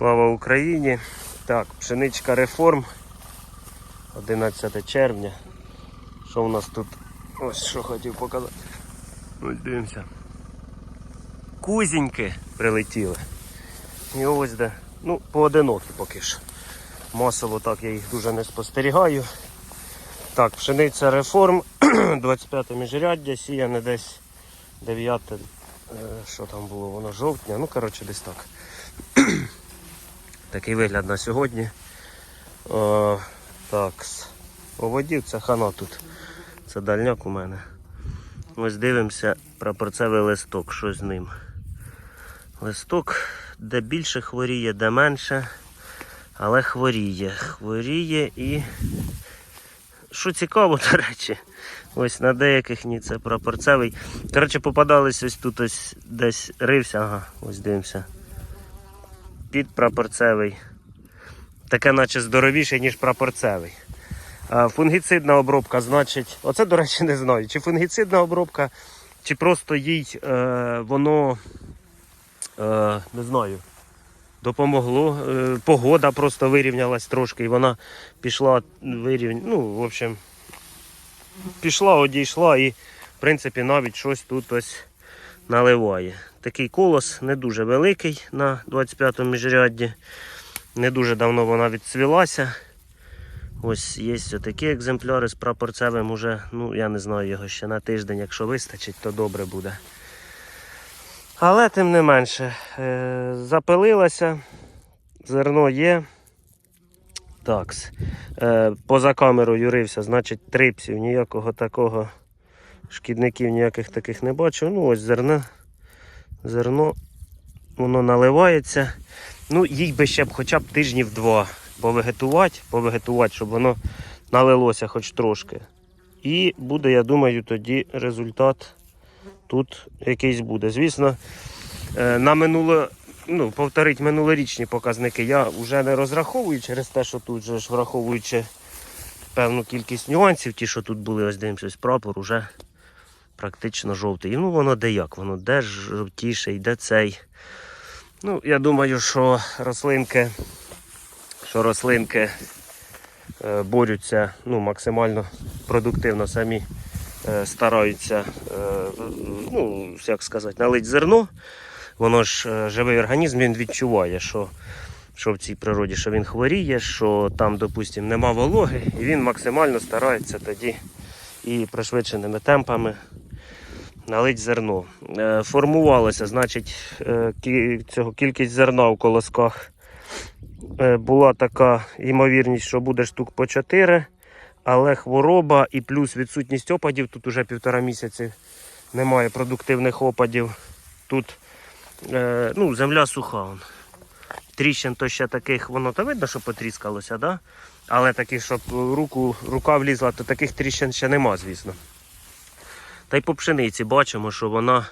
Слава Україні! Так, пшеничка реформ. 11 червня. Що у нас тут? Ось що хотів показати. Ось дивимося. Кузіньки прилетіли. І ось де. Ну, поодинокі поки що. Масово так я їх дуже не спостерігаю. Так, пшениця реформ, 25 міжряддя, сіяне десь 9, е, що там було, воно жовтня, ну коротше десь так. Такий вигляд на сьогодні. О, так, поводів це хана тут. Це дальняк у мене. Ось дивимося прапорцевий листок, що з ним. Листок, де більше хворіє, де менше, але хворіє. Хворіє і. Що цікаво, до речі, ось на деяких ні, це прапорцевий. Коротше, попадались ось тут ось десь рився, ага, ось дивимося. Під прапорцевий. Таке наче здоровіше, ніж прапорцевий. Фунгіцидна обробка, значить, оце, до речі, не знаю. Чи фунгіцидна обробка, чи просто їй е, воно е, не знаю. Допомогло. Е, погода просто вирівнялась трошки, і вона пішла вирівня. Ну, в общем, пішла, одійшла і, в принципі, навіть щось тут ось наливає. Такий колос не дуже великий на 25-му міжрядді. Не дуже давно вона відцвілася. Ось є такі екземпляри з прапорцевим уже, ну я не знаю його ще на тиждень, якщо вистачить, то добре буде. Але тим не менше, е, запилилася, зерно є. Такс. Е, поза камерою юрився, значить трипсів, ніякого такого шкідників ніяких таких не бачу. Ну ось зерно. Зерно воно наливається. Ну, їй би ще б хоча б тижнів два повегетувати, повегетувати, щоб воно налилося хоч трошки. І буде, я думаю, тоді результат тут якийсь буде. Звісно, е, на минуло, ну, повторить минулорічні показники я вже не розраховую через те, що тут же ж враховуючи певну кількість нюансів, ті, що тут були, ось дивимося, прапор уже практично жовтий. Ну воно де як, воно де жовтіше, йде цей. Ну, я думаю, що рослинки, що рослинки е, борються ну, максимально продуктивно самі е, стараються, е, ну, як сказати, налить зерно. Воно ж живий організм, він відчуває, що, що в цій природі, що він хворіє, що там, допустимо, нема вологи, і він максимально старається тоді і пришвидшеними темпами налить зерно. Е, Формувалося, значить, е, цього кількість зерна в колосках е, була така ймовірність, що буде штук по 4, але хвороба і плюс відсутність опадів, тут уже півтора місяці немає продуктивних опадів. Тут ну, земля суха. Тріщин то ще таких, воно то видно, що потріскалося, да? але таких, щоб руку, рука влізла, то таких тріщин ще нема, звісно. Та й по пшениці бачимо, що вона,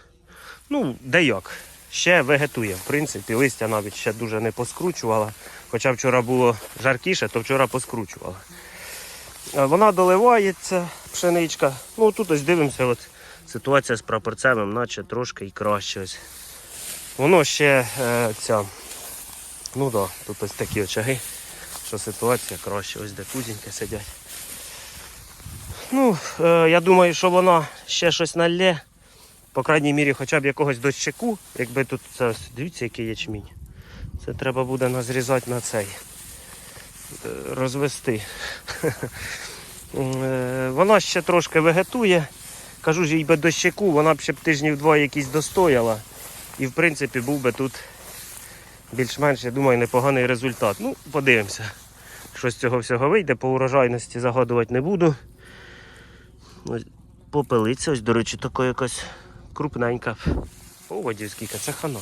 ну, де як, ще вегетує. В принципі, листя навіть ще дуже не поскручувала. Хоча вчора було жаркіше, то вчора поскручувала. Е, Вона доливається, пшеничка. Ну тут ось дивимося, от ситуація з прапорцевим, наче трошки і краще. Воно ще е, ця. Ну так, да, тут ось такі очаги, що ситуація краще, ось де кузіньки сидять. Ну, е, я думаю, що вона ще щось налє. По крайній мірі, хоча б якогось дощаку, якби тут це дивіться, який ячмінь. Це треба буде назрізати на цей. е, Розвести. Е, Вона ще трошки вегетує. Кажу ж їй би дощаку, вона б ще б тижнів два якісь достояла. І в принципі був би тут більш-менш, я думаю, непоганий результат. Ну, подивимося, що з цього всього вийде. По урожайності загадувати не буду. Ось попелиця, ось, до речі, така якась крупненька. Оводів скільки, це хано.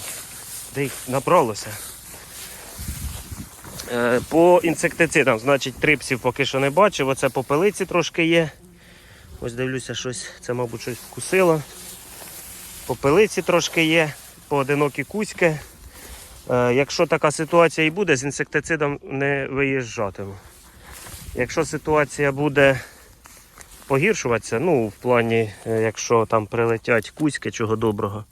Де їх набралося. Е, По інсектицидам, значить, трипсів поки що не бачив. Оце попелиці трошки є. Ось дивлюся, щось, це, мабуть, щось вкусило. Попелиці трошки є, поодинокі кузьки. Е, Якщо така ситуація і буде, з інсектицидом не виїжджатиму. Якщо ситуація буде погіршуватися, ну, в плані, е, якщо там прилетять кузьки, чого доброго,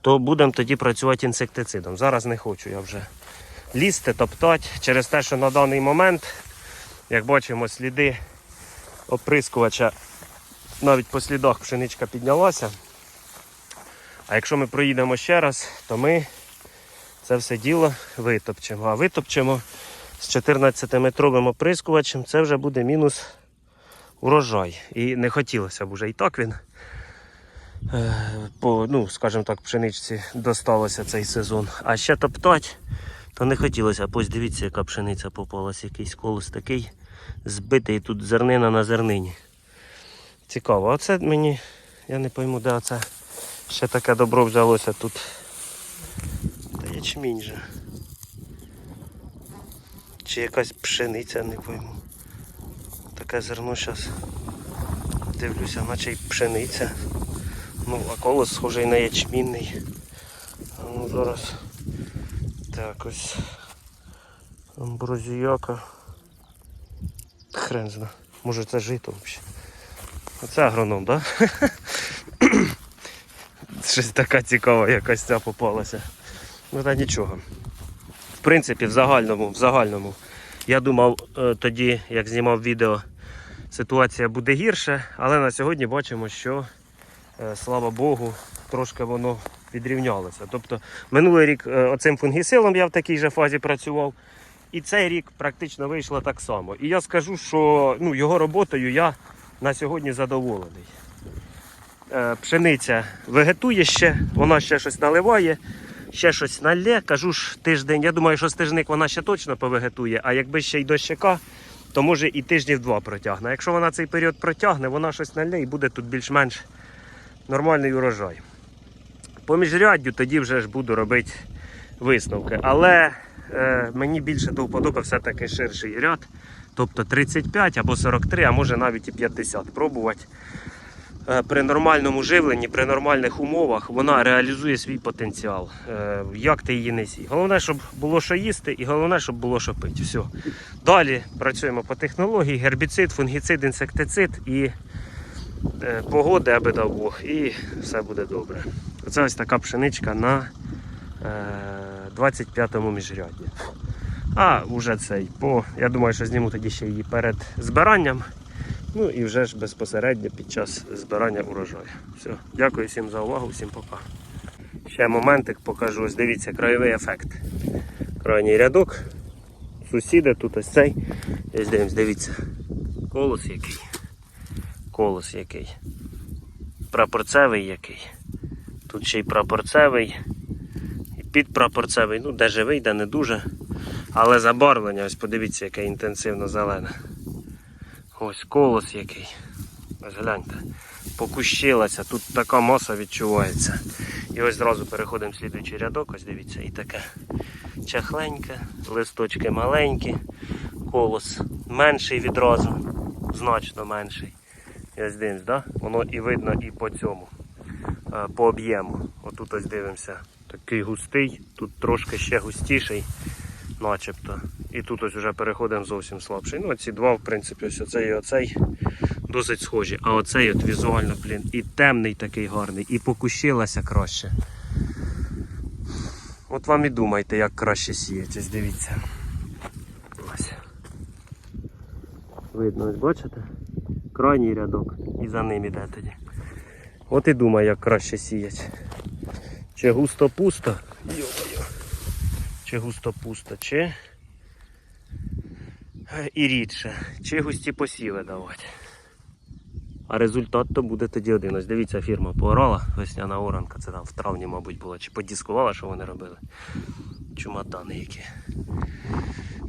то будемо тоді працювати інсектицидом. Зараз не хочу я вже лізти, топтати через те, що на даний момент, як бачимо, сліди оприскувача навіть по слідах пшеничка піднялася. А якщо ми проїдемо ще раз, то ми це все діло витопчемо. А витопчемо з 14-метровим оприскувачем, це вже буде мінус урожай. І не хотілося б уже і так він. е, По, ну, скажімо так, пшеничці досталося цей сезон. А ще топтати, то не хотілося. Ось дивіться, яка пшениця попалась, якийсь колос такий збитий тут зернина на зернині. Цікаво, а це мені, я не пойму, де це ще таке добро взялося тут. Та ячмінь же. Чи якась пшениця, не пойму. Таке зерно зараз дивлюся, наче й пшениця. Ну, а колос схожий на ячмінний. Ну, зараз так ось амброзіяка. Хрен зна. Може це жито взагалі. Оце агроном, так? Да? Щось така цікава якась ця попалася. Ну та нічого. В принципі, в загальному, в загальному. Я думав е, тоді, як знімав відео, ситуація буде гірше, але на сьогодні бачимо, що е, слава Богу, трошки воно відрівнялося. Тобто минулий рік е, оцим фунгісилом я в такій же фазі працював. І цей рік практично вийшло так само. І я скажу, що ну, його роботою я на сьогодні задоволений. Е, Пшениця вегетує ще, вона ще щось наливає, ще щось налє. Кажу ж тиждень. Я думаю, що стижник вона ще точно повегетує, а якби ще й дощака, то може і тижнів два протягне. Якщо вона цей період протягне, вона щось нальне і буде тут більш-менш нормальний урожай. По міжряддю тоді вже ж буду робити висновки. Але е, мені більше до вподоби все-таки ширший ряд. Тобто 35 або 43, а може навіть і 50 пробувати. Е, При нормальному живленні, при нормальних умовах вона реалізує свій потенціал. Е, Як ти її не сій. Головне, щоб було що їсти, і головне, щоб було що пити. Все. Далі працюємо по технології: гербіцид, фунгіцид, інсектицид і е, погоди, аби дав Бог, і все буде добре. Це ось така пшеничка на е, 25-му міжрядді. А вже цей по. Я думаю, що зніму тоді ще її перед збиранням. Ну і вже ж безпосередньо під час збирання урожаю. Все. Дякую всім за увагу, всім пока. Ще моментик покажу. Ось дивіться, краєвий ефект. Крайній рядок. Сусіди, тут ось цей. Ось дивимось, дивіться. Колос який. Колос який. Прапорцевий який. Тут ще й прапорцевий. І підпрапорцевий. Ну, де живий, де не дуже. Але забарвлення, ось подивіться, яке інтенсивно зелене. Ось колос який. Ось. Покущилася, тут така маса відчувається. І ось зразу переходимо в слідуючий рядок, ось дивіться, і таке чахленьке, листочки маленькі, колос менший відразу, значно менший. І ось дивимось, да? воно і видно і по цьому, е, по об'єму. Отут ось дивимося, такий густий, тут трошки ще густіший начебто. І тут ось вже переходимо зовсім слабший. Ну, ці два, в принципі, ось оцей і оцей досить схожі. А оцей от візуально, блін, і темний такий гарний, і покущилася краще. От вам і думайте, як краще сіяти, дивіться. Видно, ось бачите? Крайній рядок і за ним іде тоді. От і думай, як краще сіяти. Чи густо-пусто? Чи густо-пусто, чи і рідше, чи густі посіви давати. А результат то буде тоді один. Ось дивіться, фірма поорала, весняна оранка, це там в травні, мабуть, було, чи подіскувала, що вони робили. Чуматани які.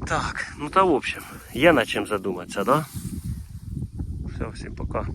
Так, ну та в общем, є над чим задуматися, да? Все, всім пока.